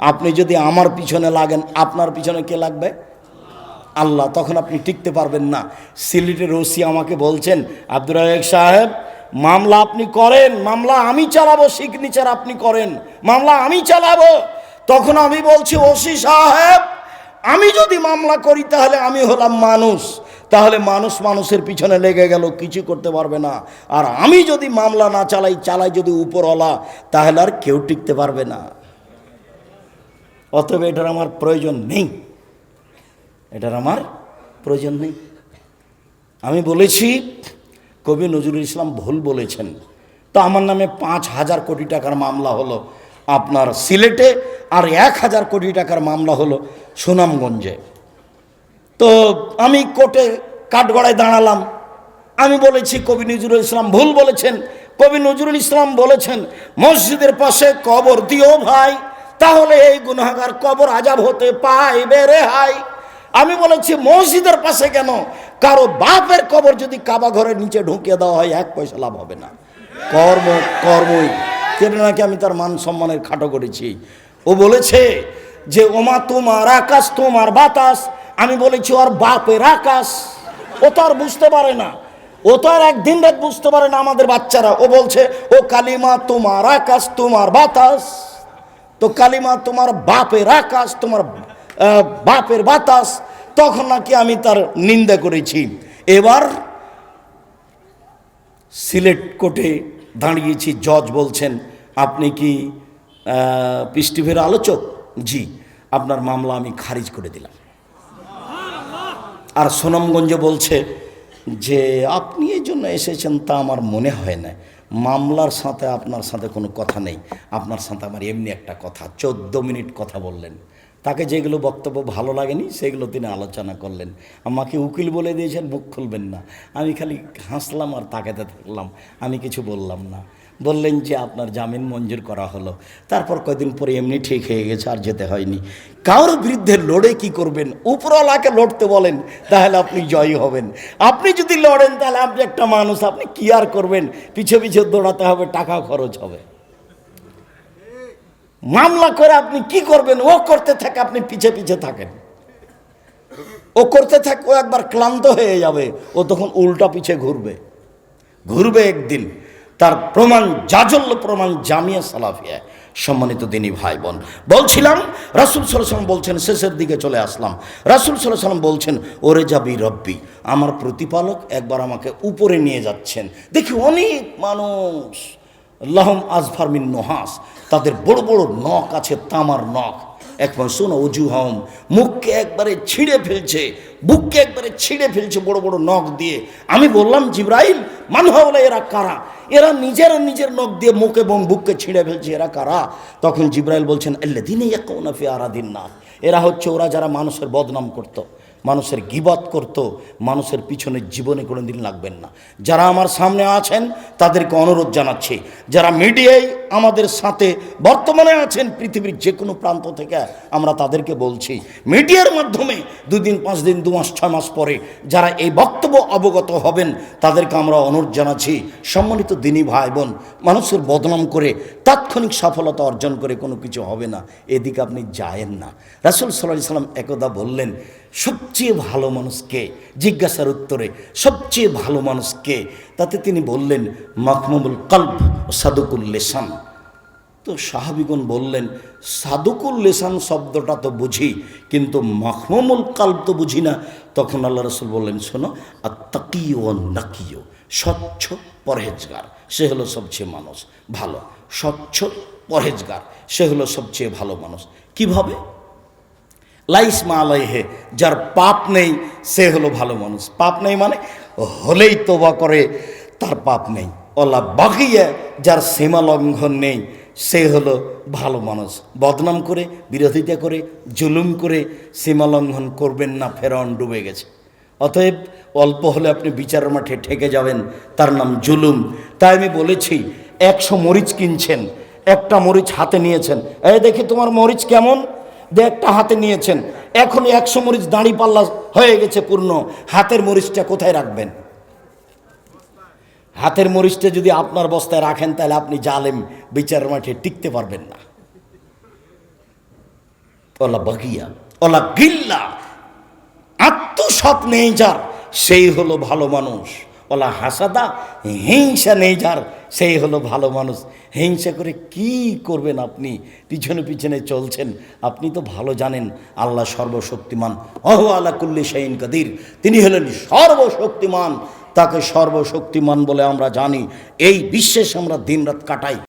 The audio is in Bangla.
আপনি যদি আমার পিছনে লাগেন, আপনার পিছনে কে লাগবে? আল্লাহ, তখন আপনি টিকতে পারবেন না। সিলেটের ওসি আমাকে বলছেন, আব্দুর রাজাক সাহেব, মামলা আপনি করেন, মামলা আমি চালাবো সিগনেচার আপনি করেন, মামলা আমি চালাবো। তখন আমি বলছি, ওসি সাহেব, আমি যদি মামলা করি তাহলে আমি হলাম মানুষ। তাহলে মানুষ মানুষের পিছনে লেগে গেল, কিছু করতে পারবে না। আর আমি যদি মামলা না চালাই চালাই যদি উপরওয়ালা, তাহলে আর কেউ টিকতে পারবে না। অতএব এটার আমার প্রয়োজন নেই। এটার আমার প্রয়োজন নেই। আমি বলেছি, কবি নজরুল ইসলাম ভুল বলেছেন। তো আমার নামে পাঁচ হাজার কোটি টাকার মামলা হলো আপনার সিলেটে আর এক হাজার কোটি টাকার মামলা হলো সুনামগঞ্জে। তো আমি কোর্টে কাঠগড়ায় দাঁড়ালাম। আমি বলেছি, কবি নজরুল ইসলাম ভুল বলেছেন। কবি নজরুল ইসলাম বলেছেন, মসজিদের পাশে কবর দিও ভাই। তাহলে এই গুনাগার কবর আজাব হতে পাইবে রে হাই। আমি বলেছি, মসজিদের পাশে কেন? কারও বাপের কবর যদি কাবা ঘরের নিচে ঢুকিয়ে দেওয়া হয়, এক পয়সা লাভ হবে না। কর্ম, কর্মই। কেন নাকি আমি তার মান সম্মানের খাটো করেছি? ও বলেছে যে, ওমা তোমার আকাশ, তোমার বাতাস। আমি বলেছি, ওর বাপের আকাশ। ও তো আর বুঝতে পারে না। ও তো আর একদিন রাত বুঝতে পারে না আমাদের বাচ্চারা। ও বলছে, ও কালিমা, তোমার আকাশ, তোমার বাতাস। তো কালিমা তোমার বাপের আকাশ, তোমার বাপের বাতাস, তখন নাকি আমি তার নিন্দা করেছি। এবার সিলেট কোর্টে দাঁড়িয়েছি, জজ বলছেন, আপনি কি পৃষ্টিভের আলোচক? জি, আপনার মামলা আমি খারিজ করে দিলাম। আর সোনামগঞ্জে বলছে যে, আপনি এই জন্য এসেছেন তা আমার মনে হয় না। মামলার সাথে আপনার সাথে কোনো কথা নেই। আপনার সাথে আমার এমনি একটা কথা। চোদ্দ মিনিট কথা বললেন। তাকে যেগুলো বক্তব্য ভালো লাগেনি, সেগুলো তিনি আলোচনা করলেন। আমাকে উকিল বলে দিয়েছেন, মুখ খুলবেন না। আমি খালি হাসলাম আর তাকাতে থাকলাম। আমি কিছু বললাম না। বললেন যে আপনার জামিন মঞ্জুর করা হলো। তারপর কয়দিন পরে এমনি ঠিক হয়ে গেছে, আর যেতে হয়নি। কারোর বিরুদ্ধে লড়ে কি করবেন? উপরওয়ালাকে লড়তে বলেন, তাহলে আপনি জয়ী হবেন। আপনি যদি লড়েন, তাহলে আপনি একটা মানুষ, আপনি কি আর করবেন? পিছে পিছে দৌড়াতে হবে, টাকা খরচ হবে। মামলা করে আপনি কি করবেন? ও করতে থাকে, আপনি পিছে পিছে থাকেন। ও করতে থাক, ও একবার ক্লান্ত হয়ে যাবে। ও তখন উল্টা পিছে ঘুরবে। ঘুরবে একদিন। তার প্রমাণ জাজল্য প্রমাণ জামিয়া সালাফিয়া, সম্মানিত দিনী ভাই বোন বলছিলাম, রাসুল সাল্লাম বলছেন, শেষের দিকে চলে আসলাম। রাসুল সাল্লাম বলছেন, ওরে যাবি রব্বি, আমার প্রতিপালক একবার আমাকে উপরে নিয়ে যাচ্ছেন। দেখি অনেক মানুষ, লহম আজফার মিন নোহাস, তাদের বড় বড় নখ আছে, তামার নখ। একবার শোনো অজু হম মুখকে একবারে ছিঁড়ে ফেলছে, বুককে একবারে ছিঁড়ে ফেলছে বড় বড় নখ দিয়ে। আমি বললাম, জিব্রাইল মানুষ বলে এরা কারা? এরা নিজেরা নিজের নখ দিয়ে মুখ এবং বুককে ছিঁড়ে ফেলছে, এরা কারা? তখন জিব্রাইল বলছেন আল্লা দিনে একনাফি আরা দিন না এরা হচ্ছে ওরা যারা মানুষের বদনাম করতো, মানুষের গিবত করত, মানুষের পিছনে জীবনে কোনো দিন লাগবেন না। যারা আমার সামনে আছেন তাদেরকে অনুরোধ জানাচ্ছি, যারা মিডিয়ায় আমাদের সাথে বর্তমানে আছেন পৃথিবীর যে কোনো প্রান্ত থেকে, আমরা তাদেরকে বলছি, মিডিয়ার মাধ্যমে দুদিন পাঁচ দিন, দু মাস, ছয় মাস পরে যারা এই বক্তব্য অবগত হবেন, তাদেরকে আমরা অনুরোধ জানাচ্ছি, সম্মানিত দিনী ভাই বোন, মানুষের বদনাম করে তাৎক্ষণিক সফলতা অর্জন করে কোনো কিছু হবে না, এদিকে আপনি যায়েন না। রাসুল সাল্লাহ সাল্লাম একদা বললেন সবচেয়ে ভালো মানুষকে জিজ্ঞাসার উত্তরে সবচেয়ে ভালো মানুষকে, তাতে তিনি বললেন মখমুল কল্প ও সাদুকুল লেসান। তো সাহাবিগুন বললেন, সাদুকুল লেসান শব্দটা তো বুঝি, কিন্তু মখমুল কাল্প তো বুঝি না। তখন আল্লাহ রসুল বললেন, শোনো আর তাকিও নাকিও স্বচ্ছ পরহেজগার, সে হলো সবচেয়ে মানুষ, ভালো। স্বচ্ছ পরহেজগার, সে হলো সবচেয়ে ভালো মানুষ। কীভাবে? লাইস মা আলাইহে, যার পাপ নেই, সে হলো ভালো মানুষ। পাপ নেই মানে হলেই তোবা করে, তার পাপ নেই। ওলা বাকিয়ে যার সীমা লঙ্ঘন নেই, সে হলো ভালো মানুষ। বদনাম করে, বিরোধিতা করে, জুলুম করে, সীমা লঙ্ঘন করবেন না ফেরন ডুবে গেছে। অতএব অল্প হলে আপনি বিচার মাঠে ঠেকে যাবেন, তার নাম জুলুম। তাই আমি বলেছি, একশো মরিচ কিনছেন, একটা মরিচ হাতে নিয়েছেন। এই দেখি তোমার মরিচ কেমন? একটা হাতে নিয়েছেন এখন একশো মরিচ দাঁড়ি পাল্লা হয়ে গেছে পূর্ণ। হাতের মরিচটা কোথায় রাখবেন? হাতের মরিচটা যদি আপনার বস্তায় রাখেন, তাহলে আপনি জালেম, বিচারের মাঠে টিকতে পারবেন না। OLA বাগিয়া, OLA গিল্লা। আত্মসৎ নেই যার, সেই হলো ভালো মানুষ। ওলা হাসাদা, হিংসা নেই যার, সেই হলো ভালো মানুষ। হিংসা করে কি করবেন আপনি? পিছনে পিছনে চলছেন। আপনি তো ভালো জানেন, আল্লাহ সর্বশক্তিমান। অহ আল্লাহ কুল্লি শাহিন কাদির। তিনি হলেন সর্বশক্তিমান। তাকে সর্বশক্তিমান বলে আমরা জানি। এই বিশ্বাস আমরা দিনরাত কাটাই।